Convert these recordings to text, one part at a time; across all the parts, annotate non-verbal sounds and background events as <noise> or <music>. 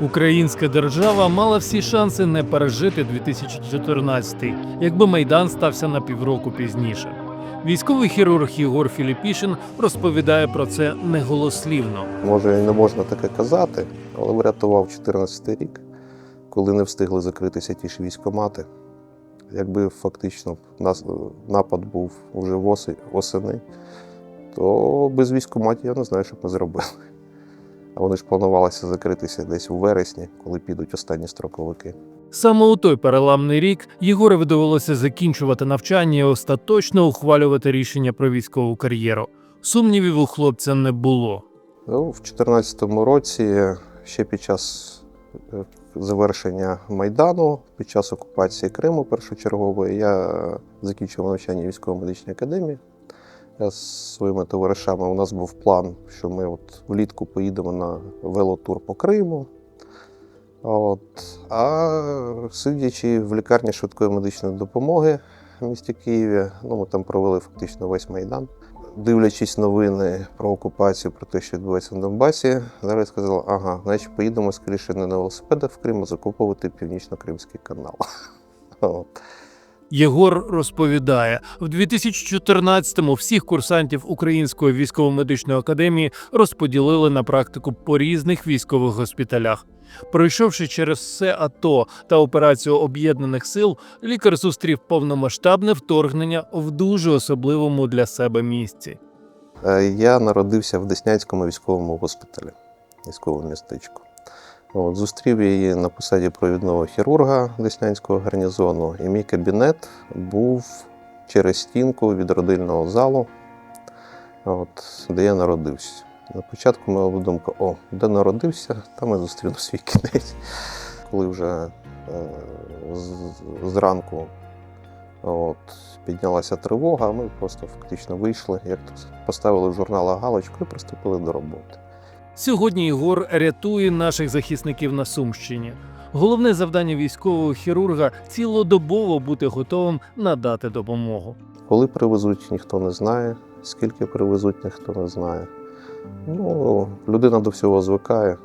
Українська держава мала всі шанси не пережити 2014, якби майдан стався на півроку пізніше. Військовий хірург Єгор Філіпішин розповідає про це неголослівно. Може, не можна таке казати, але врятував 14 рік, коли не встигли закритися ті ж військомати. Якби фактично напад був восени, восени, то без військоматів я не знаю, що б ми зробили. Вони ж планувалися закритися десь у вересні, коли підуть останні строковики. Саме у той переламний рік Єгорові довелося закінчувати навчання і остаточно ухвалювати рішення про військову кар'єру. Сумнівів у хлопця не було. Ну, в 2014 році, ще під час е, завершення Майдану, під час окупації Криму першочергової, я закінчив навчання військово-медичній академії. Я з своїми товаришами у нас був план, що ми от влітку поїдемо на велотур по Криму. От. А сидячи в лікарні швидкої медичної допомоги в місті Києві, ну, ми там провели фактично весь Майдан дивлячись новини про окупацію, про те, що відбувається на Донбасі, зараз сказала, ага, значить поїдемо скоріше не на велосипедах в Крим, а закуповувати північно-кримський канал. <laughs> Єгор розповідає, в 2014-му всіх курсантів Української військово-медичної академії розподілили на практику по різних військових госпіталях. Пройшовши через все АТО та операцію об'єднаних сил, лікар зустрів повномасштабне вторгнення в дуже особливому для себе місці. Е, Я народився в Деснянському військовому госпіталі, військовому містечку. От, зустрів її на посаді провідного хірурга Деснянського гарнізону, і мій кабінет був через стінку від родильного залу, от, де я народився. На початку моя думка: о, де народився, там і зустріну свій кінець. Коли вже е, зранку от, піднялася тривога, ми просто фактично вийшли, як то поставили в журнала галочку і приступили до роботи. Сьогодні Єгор рятує наших захисників на Сумщині. Головне завдання військового хірурга цілодобово бути готовим надати допомогу. Коли привезуть, ніхто не знає, скільки привезуть, ніхто не знає. Ну, людина до всього звикає.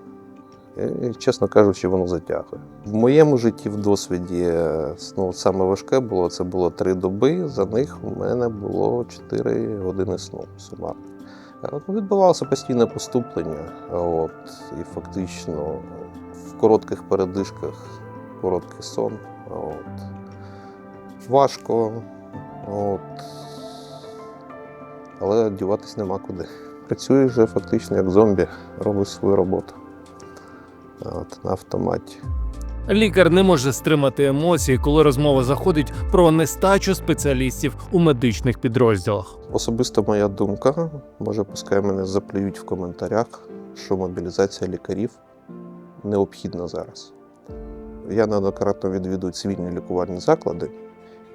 І, чесно кажучи, воно затягує. В моєму житті в досвіді е, ну, саме важке було це було три доби. За них у мене було 4 години сну сумарно. От, відбувалося постійне поступлення. От, і фактично в коротких передишках короткий сон. От. Важко. От. Але діватись нема куди. Працює вже фактично як зомбі, робить свою роботу. От, на автоматі. Лікар не може стримати емоції, коли розмова заходить про нестачу спеціалістів у медичних підрозділах. Особисто моя думка, може, пускай мене заплюють в коментарях, що мобілізація лікарів необхідна зараз. Я неоднократно відвідую цивільні лікувальні заклади,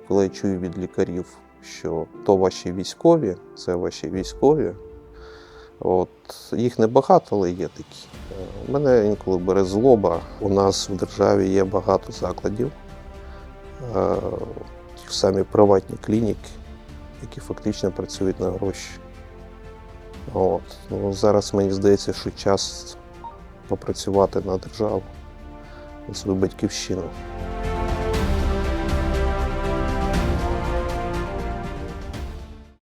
коли я чую від лікарів, що то ваші військові, це ваші військові. От, їх небагато, але є такі. Е, Мене інколи бере злоба. У нас в державі є багато закладів, е, ті самі приватні клініки, які фактично працюють на гроші. От. Ну, зараз мені здається, що час попрацювати на державу, на свою батьківщину.